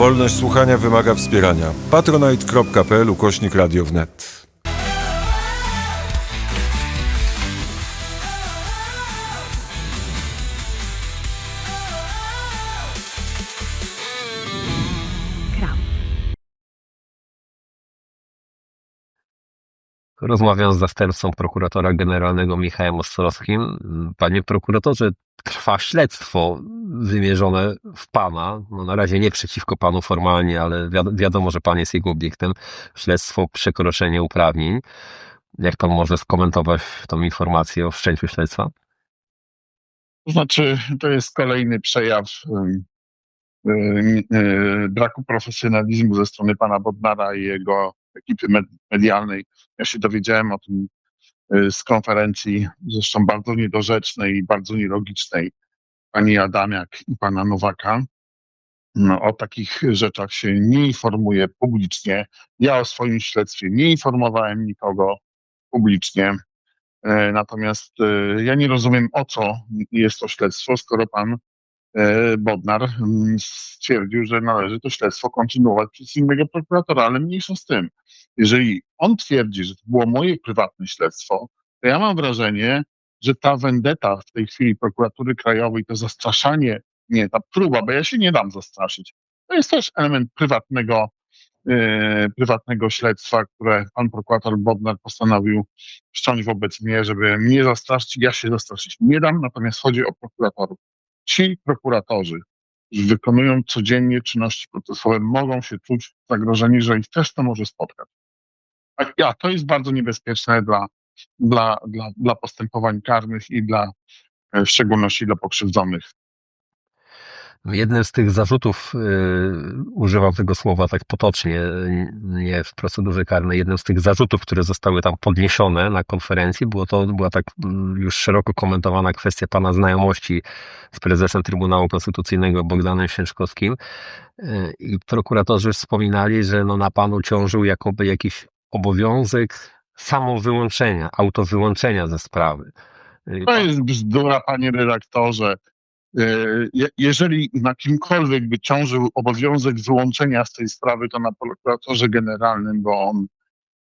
Wolność słuchania wymaga wspierania. patronite.pl ukośnik radio Rozmawiam z zastępcą prokuratora generalnego Michałem Ostrowskim. Panie prokuratorze, trwa śledztwo wymierzone w pana. No na razie nie przeciwko panu formalnie, ale wiad- wiadomo, że pan jest jego obiektem. Śledztwo przekroczenie uprawnień. Jak pan może skomentować tą informację o wszczęciu śledztwa? To znaczy, to jest kolejny przejaw ym, y, braku profesjonalizmu ze strony pana Bodnara i jego ekipy med- medialnej. Ja się dowiedziałem o tym y, z konferencji, zresztą bardzo niedorzecznej i bardzo nielogicznej pani Adamiak i pana Nowaka. No, o takich rzeczach się nie informuje publicznie. Ja o swoim śledztwie nie informowałem nikogo publicznie. E, Natomiast e, ja nie rozumiem, o co jest to śledztwo, skoro pan Bodnar mm, stwierdził, że należy to śledztwo kontynuować przez innego prokuratora, ale mniejsza z tym. Jeżeli on twierdzi, że to było moje prywatne śledztwo, to ja mam wrażenie, że ta vendetta w tej chwili prokuratury krajowej, to zastraszanie, nie, ta próba, bo ja się nie dam zastraszyć, to jest też element prywatnego, e, prywatnego śledztwa, które pan prokurator Bodnar postanowił wszcząć wobec mnie, żeby mnie zastraszyć. Ja się zastraszyć nie dam, natomiast chodzi o prokuratorów. Ci prokuratorzy, którzy wykonują codziennie czynności procesowe, mogą się czuć zagrożeni, że ich też to może spotkać. A, a to jest bardzo niebezpieczne dla, dla, dla, dla postępowań karnych i dla, e, w szczególności dla pokrzywdzonych. Jednym z tych zarzutów, yy, używam tego słowa tak potocznie, nie w procedurze karnej, jednym z tych zarzutów, które zostały tam podniesione na konferencji, było to, była tak mm, już szeroko komentowana kwestia pana znajomości z prezesem Trybunału Konstytucyjnego Bogdanem Święczkowskim. Yy, I prokuratorzy wspominali, że no na panu ciążył jakoby jakiś obowiązek samowyłączenia, autowyłączenia ze sprawy. Yy, To jest bzdura, panie redaktorze. E, je- Jeżeli na kimkolwiek by ciążył obowiązek wyłączenia z tej sprawy, to na prokuratorze generalnym, bo on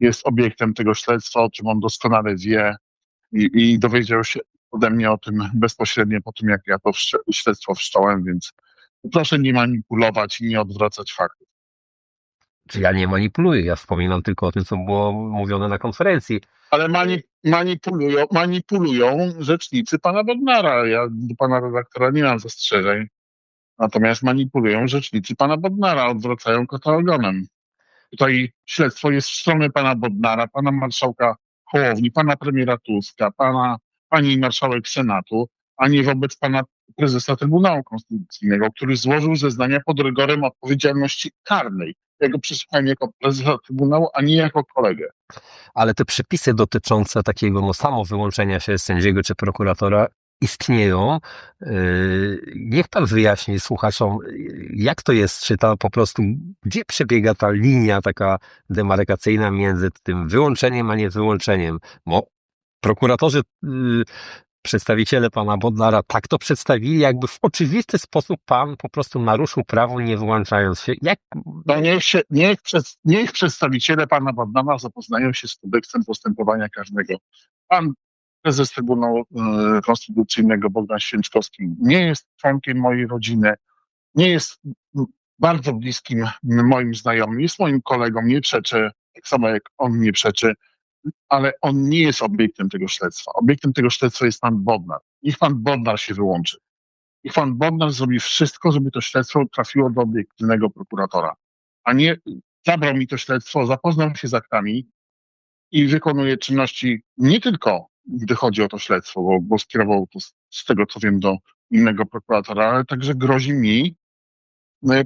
jest obiektem tego śledztwa, o czym on doskonale wie i, i dowiedział się ode mnie o tym bezpośrednio po tym, jak ja to śledztwo wszcząłem, więc proszę nie manipulować i nie odwracać faktów. Czy ja nie manipuluję, ja wspominam tylko o tym, co było mówione na konferencji. Ale mani, manipulują, manipulują rzecznicy pana Bodnara. Ja do pana redaktora nie mam zastrzeżeń. Natomiast manipulują rzecznicy pana Bodnara, odwracają kota ogonem. Tutaj śledztwo jest w stronę pana Bodnara, pana marszałka Hołowni, pana premiera Tuska, pana, pani marszałek Senatu, a nie wobec pana prezesa Trybunału Konstytucyjnego, który złożył zeznania pod rygorem odpowiedzialności karnej. Ja go przesłuchałem jako prezesa Trybunału, a nie jako kolegę. ale te przepisy dotyczące takiego no, samowyłączenia się sędziego czy prokuratora istnieją. Yy, Niech pan wyjaśni słuchaczom, jak to jest, czy to po prostu, gdzie przebiega ta linia taka demarkacyjna między tym wyłączeniem, a nie wyłączeniem. Bo prokuratorzy, yy, przedstawiciele pana Bodnara tak to przedstawili, jakby w oczywisty sposób pan po prostu naruszył prawo, nie wyłączając się. Jak, No niech, się, niech, niech przedstawiciele pana Bodnara zapoznają się z kodeksem postępowania karnego. Pan prezes Trybunału e, Konstytucyjnego Bogdan Święczkowski nie jest członkiem mojej rodziny, nie jest bardzo bliskim moim znajomym, jest moim kolegą, nie przeczy, tak samo jak on nie przeczy, ale on nie jest obiektem tego śledztwa. Obiektem tego śledztwa jest pan Bodnar. Niech pan Bodnar się wyłączy. Niech pan Bodnar zrobi wszystko, żeby to śledztwo trafiło do obiektywnego prokuratora, a nie zabrał mi to śledztwo, zapoznał się z aktami i wykonuje czynności nie tylko, gdy chodzi o to śledztwo, bo, bo skierował to z, z tego, co wiem, do innego prokuratora, ale także grozi mi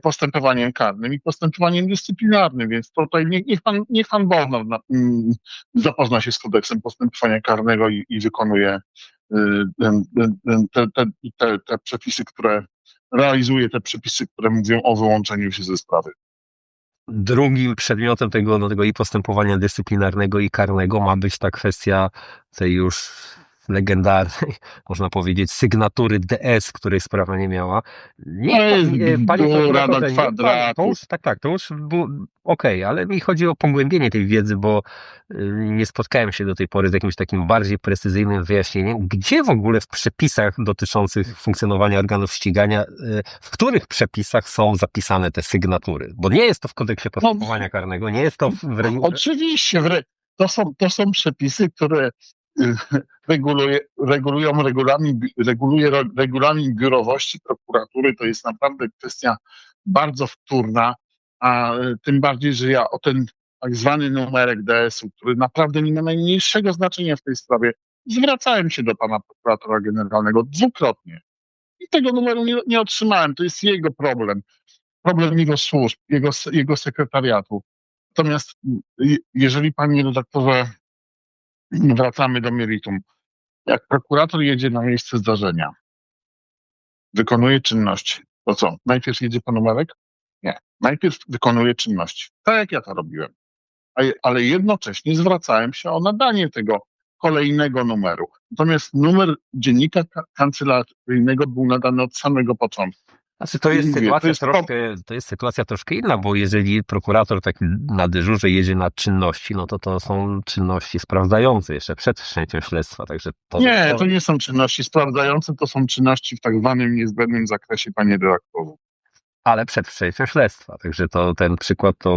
postępowaniem karnym i postępowaniem dyscyplinarnym, więc tutaj niech, niech pan, niech pan Bodnar na, mm, zapozna się z kodeksem postępowania karnego i, i wykonuje y, te, te, te, te przepisy, które realizuje te przepisy, które mówią o wyłączeniu się ze sprawy. drugim przedmiotem tego, no, tego i postępowania dyscyplinarnego i karnego ma być ta kwestia tej już legendarnej, można powiedzieć, sygnatury DS, której sprawa nie miała. Nie, nie, panie bzdura do kwadratu. już, tak, tak, to już było okej, ale mi chodzi o pogłębienie tej wiedzy, bo y, nie spotkałem się do tej pory z jakimś takim bardziej precyzyjnym wyjaśnieniem, gdzie w ogóle w przepisach dotyczących funkcjonowania organów ścigania, y, w których przepisach są zapisane te sygnatury, bo nie jest to w kodeksie postępowania karnego, nie jest to w, Oczywiście, to, są, to są przepisy, które reguluje, regulują regulamin, reguluje regulamin biurowości prokuratury. To jest naprawdę kwestia bardzo wtórna, a y, tym bardziej, że ja o ten tak zwany numerek DS-u, który naprawdę nie ma najmniejszego znaczenia w tej sprawie, zwracałem się do pana prokuratora generalnego dwukrotnie. I tego numeru nie, nie otrzymałem. To jest jego problem. Problem jego służb, jego, jego sekretariatu. Natomiast je- jeżeli panie redaktorze, wracamy do meritum. Jak prokurator jedzie na miejsce zdarzenia, wykonuje czynności, to co? Najpierw jedzie po numerek? Nie. Najpierw wykonuje czynności. Tak jak ja to robiłem. Ale jednocześnie zwracałem się o nadanie tego kolejnego numeru. Natomiast numer dziennika ka- kancelaryjnego był nadany od samego początku. Znaczy to jest Mówię, to sytuacja jest troszkę, to jest sytuacja troszkę inna, bo jeżeli prokurator taki na dyżurze jedzie na czynności, no to to są czynności sprawdzające jeszcze przed wszczęciem śledztwa, także to, Nie, to nie są czynności sprawdzające, to są czynności w tak zwanym niezbędnym zakresie, panie redaktorze. ale przed wszczęciem śledztwa, także to ten przykład to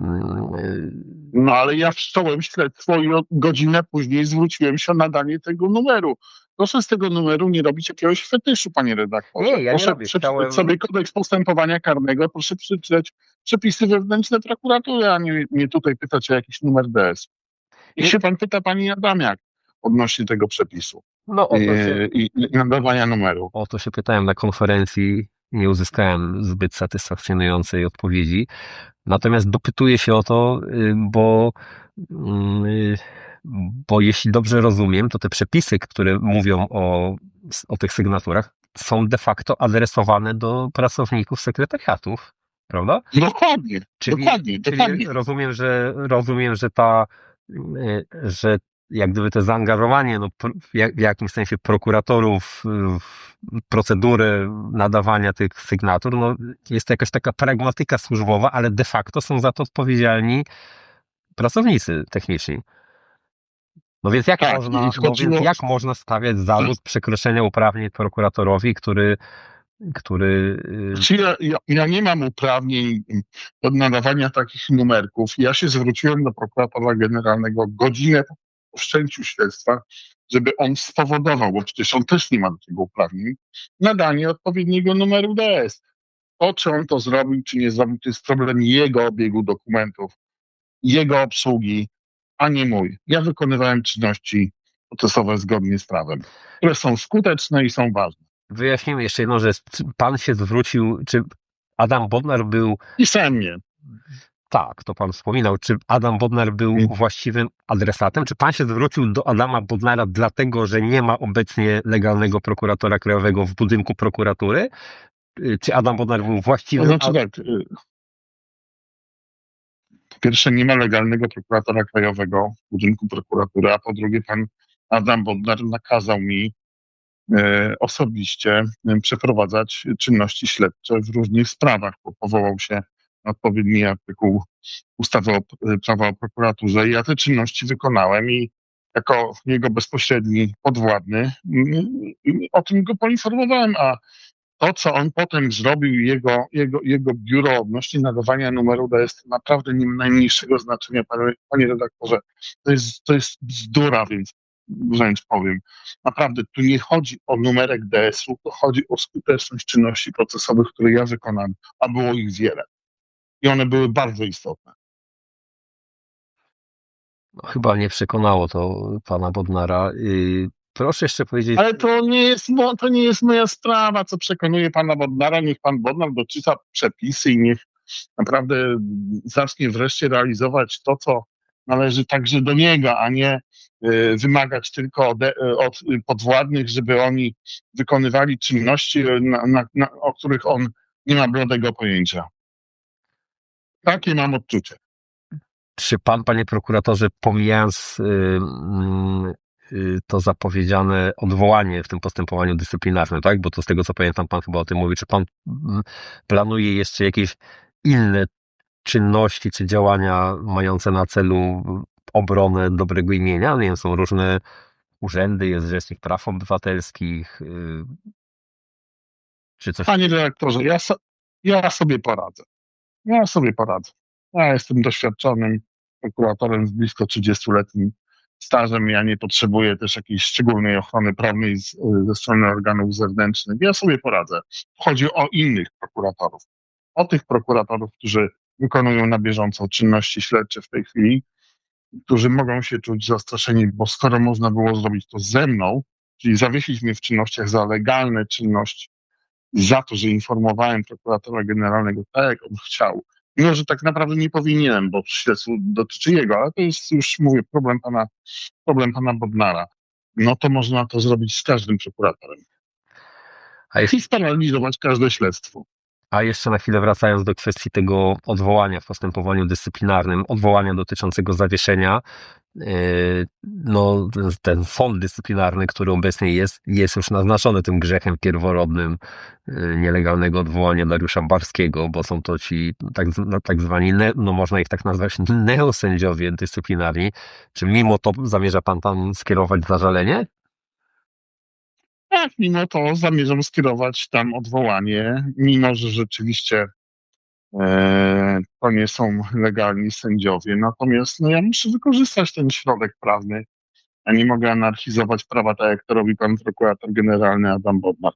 mm, y, No ale ja wszcząłem śledztwo i godzinę później zwróciłem się o nadanie tego numeru. Proszę z tego numeru nie robić jakiegoś fetyszu, panie redaktorze. Nie, ja nie proszę robię. przeczytać Chciałem- sobie kodeks postępowania karnego, proszę przeczytać przepisy wewnętrzne prokuratury, a nie, nie tutaj pytać o jakiś numer DS. I Nie- się pan pyta pani Adamiak odnośnie tego przepisu no o to, się, i, i, i nadawania numeru. o to się pytałem na konferencji, nie uzyskałem zbyt satysfakcjonującej odpowiedzi. Natomiast dopytuję się o to, y, bo, y, bo jeśli dobrze rozumiem, to te przepisy, które mówią o, o tych sygnaturach, są de facto adresowane do pracowników sekretariatów, prawda? Dokładnie, Czyli, dokładnie, czyli dokładnie. rozumiem, że rozumiem, że ta, y, że jak gdyby to zaangażowanie no, w jak- w jakimś sensie prokuratorów w procedurę nadawania tych sygnatur, no, jest to jakaś taka pragmatyka służbowa, ale de facto są za to odpowiedzialni pracownicy techniczni. No więc jak, Tak, można, no więc jak można stawiać zarzut przekroczenia uprawnień prokuratorowi, który, który y, Czy ja, ja, ja nie mam uprawnień do nadawania takich numerków. Ja się zwróciłem do prokuratora generalnego godzinę po wszczęciu śledztwa, żeby on spowodował, bo przecież on też nie ma do tego uprawnień, nadanie odpowiedniego numeru DS. To, czy on to zrobił, czy nie zrobił, to jest problem jego obiegu dokumentów, jego obsługi, a nie mój. Ja wykonywałem czynności procesowe zgodnie z prawem, które są skuteczne i są ważne. Wyjaśnijmy jeszcze jedną rzecz. Pan się zwrócił, czy Adam Bodnar był, Pisemnie. tak, to pan wspominał, czy Adam Bodnar był Mm. właściwym adresatem? Czy pan się zwrócił do Adama Bodnara dlatego, że nie ma obecnie legalnego prokuratora krajowego w budynku prokuratury? Y, Czy Adam Bodnar był To właściwym znaczy ad- tak. Pierwsze, nie ma legalnego prokuratora krajowego w budynku prokuratury, a po drugie, pan Adam Bodnar nakazał mi e, osobiście e, przeprowadzać czynności śledcze w różnych sprawach, bo powołał się na odpowiedni artykuł ustawy o e, prawa o prokuraturze. I ja te czynności wykonałem i jako jego bezpośredni podwładny o tym go poinformowałem, a to, co on potem zrobił, jego, jego, jego biuro odnośnie nadawania numeru DS, naprawdę nie najmniejszego znaczenia, panie, panie redaktorze. To jest, to jest bzdura, więc wręcz powiem. Naprawdę, tu nie chodzi o numerek DS-u, to chodzi o skuteczność czynności procesowych, które ja wykonałem, a było ich wiele. I one były bardzo istotne. No, chyba nie przekonało to pana Bodnara. Y, Proszę jeszcze powiedzieć, Ale to nie jest, mo- to nie jest moja sprawa, co przekonuje pana Bodnara. Niech pan Bodnar doczyta przepisy i niech naprawdę zacznie wreszcie realizować to, co należy także do niego, a nie y, wymagać tylko ode, od podwładnych, żeby oni wykonywali czynności, y, na, na, na, o których on nie ma bladego pojęcia. Takie mam odczucie. czy pan, panie prokuratorze, pomijając y, mm, y, to zapowiedziane odwołanie w tym postępowaniu dyscyplinarnym, tak? Bo to z tego co pamiętam, pan chyba o tym mówi. Czy pan mm, planuje jeszcze jakieś inne czynności czy działania mające na celu obronę dobrego imienia? Nie wiem, są różne urzędy, jest Rzecznik Praw Obywatelskich, y, czy coś Panie dyrektorze, ja, so, ja sobie poradzę. Ja sobie poradzę. Ja jestem doświadczonym prokuratorem z blisko 30-letnim stażem. Ja nie potrzebuję też jakiejś szczególnej ochrony prawnej z, ze strony organów zewnętrznych. Ja sobie poradzę. Chodzi o innych prokuratorów. O tych prokuratorów, którzy wykonują na bieżąco czynności śledcze w tej chwili, którzy mogą się czuć zastraszeni, bo skoro można było zrobić to ze mną, czyli zawiesić mnie w czynnościach za legalne czynności, za to, że informowałem prokuratora generalnego tak, jak on chciał, mimo że tak naprawdę nie powinienem, bo śledztwo dotyczy jego, ale to jest już, mówię, problem pana, problem pana Bodnara. No to można to zrobić z każdym prokuratorem. A jeszcze, I sparaliżować każde śledztwo. a jeszcze na chwilę wracając do kwestii tego odwołania w postępowaniu dyscyplinarnym, odwołania dotyczącego zawieszenia, no ten, sąd dyscyplinarny, który obecnie jest, jest już naznaczony tym grzechem pierworodnym yy, nielegalnego odwołania Dariusza Barskiego, bo są to ci tak, no, tak zwani, no można ich tak nazwać, neosędziowie dyscyplinarni. Czy mimo to zamierza pan tam skierować zażalenie? Tak, mimo to zamierzam skierować tam odwołanie, mimo że rzeczywiście to nie są legalni sędziowie. Natomiast no, ja muszę wykorzystać ten środek prawny. Ja nie mogę anarchizować prawa tak, jak to robi pan prokurator generalny Adam Bodnar.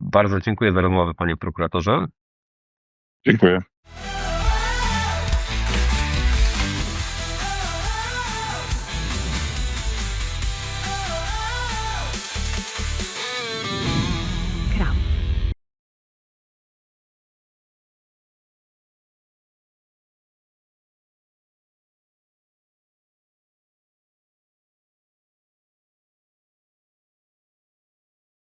Bardzo dziękuję za rozmowę, panie prokuratorze. Dziękuję.